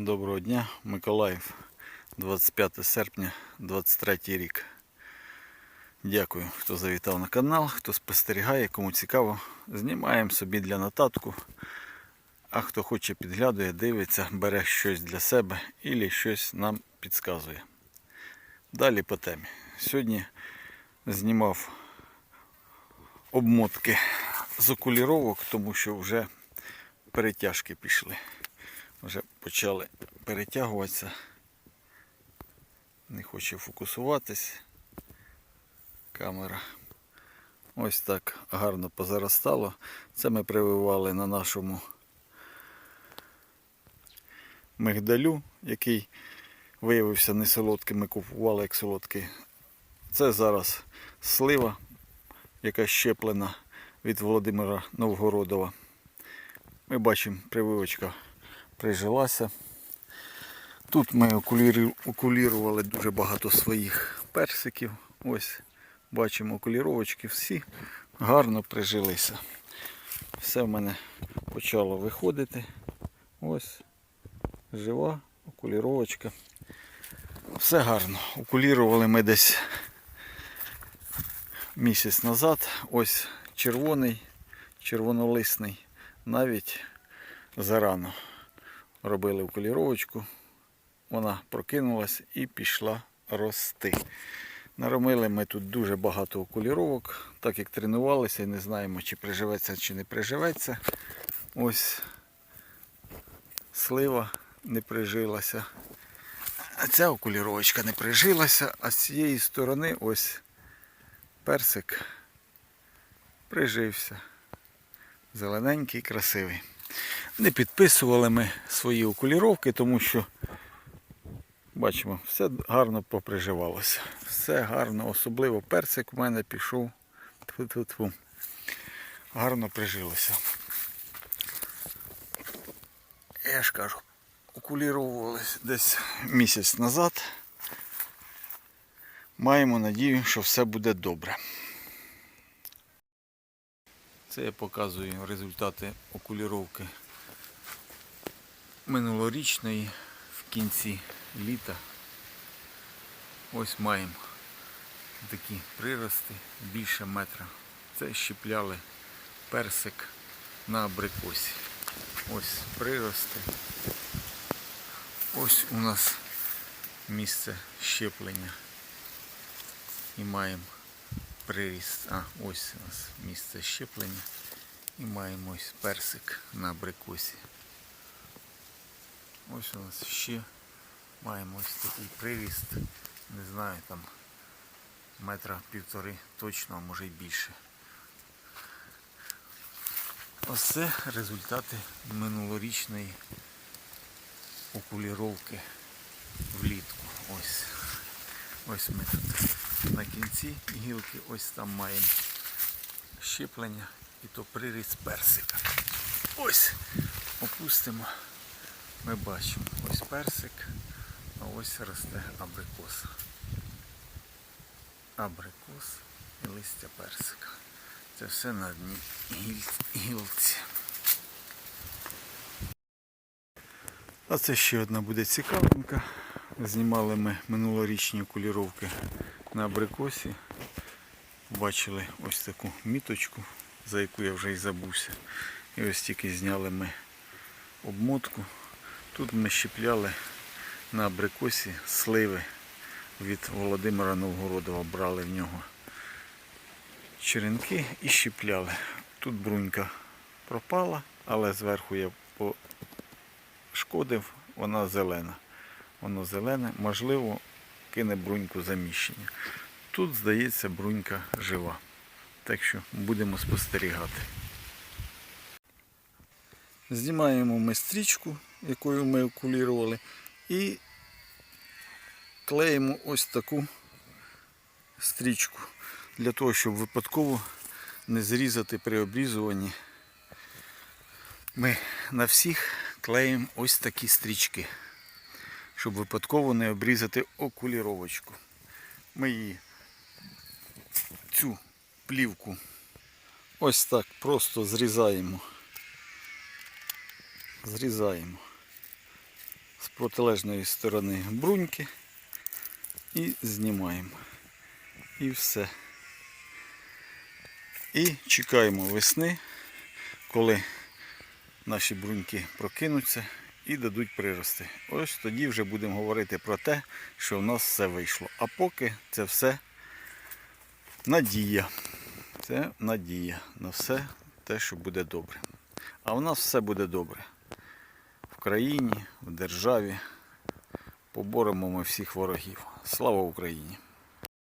Доброго дня, Миколаїв, 25 серпня 23 рік. Дякую, хто завітав на канал, хто спостерігає, кому цікаво. Знімаємо собі для нотатку. А хто хоче підглядує, дивиться, бере щось для себе і щось нам підказує. Далі по темі. Сьогодні знімав обмотки з окуліровок, тому що вже перетяжки пішли. Вже почали перетягуватися. Не хоче фокусуватись. Камера. Ось так гарно позаростало. Це ми прививали на нашому мигдалю, який виявився не солодким, ми купували як солодкий. Це зараз слива, яка щеплена від Володимира Новгородова. Ми бачимо, прививочка прижилася. Тут ми окулірували дуже багато своїх персиків. Ось бачимо окуліровочки всі гарно прижилися. Все в мене почало виходити. Ось жива окуліровочка. Все гарно. Окулірували ми десь місяць назад. Ось червоний, червонолисний. Навіть зарано робили окуліровочку. Вона прокинулась і пішла рости. Наромили ми тут дуже багато окуліровок, так як тренувалися не знаємо, чи приживеться, чи не приживеться. Ось слива не прижилася. А ця окуліровочка не прижилася, а з цієї сторони ось персик прижився. Зелененький, красивий. Не підписували ми свої окуліровки, тому що бачимо, все гарно поприживалося. Все гарно, особливо персик у мене пішов. Тьфу-тьфу-тьфу. Гарно прижилося. Я ж кажу, окулірувалися десь місяць назад. Маємо надію, що все буде добре. Це я показую результати окуліровки минулорічної в кінці літа. Ось маємо такі прирости більше метра. Це щепляли персик на абрикосі. Ось прирости. Ось у нас місце щеплення. І маємо приріст. А, ось у нас місце щеплення. І маємо ось персик на абрикосі. Ось у нас ще маємо ось такий приріст. Не знаю, там метра півтори точно, а може й більше. Ось це результати минулорічної окуліровки влітку. Ось. Ось ми тут на кінці гілки, ось там маємо щеплення і то приріст персика. Ось опустимо. Ми бачимо ось персик, а ось росте абрикос. Абрикос і листя персика. Це все на одній гілці. А це ще одна буде цікавинка. Знімали ми минулорічні окуліровки на абрикосі. Бачили ось таку міточку, за яку я вже й забувся. І ось тільки зняли ми обмотку. Тут ми щепляли на абрикосі сливи від Володимира Новгородова. Брали в нього черенки і щепляли. Тут брунька пропала, але зверху я пошкодив, вона зелена. Воно зелене, можливо, кине бруньку заміщення. Тут, здається, брунька жива. Так що будемо спостерігати. Знімаємо ми стрічку, якою ми окулірували, і клеїмо ось таку стрічку для того, щоб випадково не зрізати при обрізуванні. Ми на всіх клеїмо ось такі стрічки, щоб випадково не обрізати окуліровочку. Ми її цю плівку ось так просто зрізаємо. Зрізаємо. з протилежної сторони бруньки і знімаємо. І все. І чекаємо весни, коли наші бруньки прокинуться і дадуть прирости. Ось тоді вже будемо говорити про те, що в нас все вийшло. А поки це все надія. Це надія на все те, що буде добре. А в нас все буде добре. В країні, в державі. Поборемо ми всіх ворогів. Слава Україні!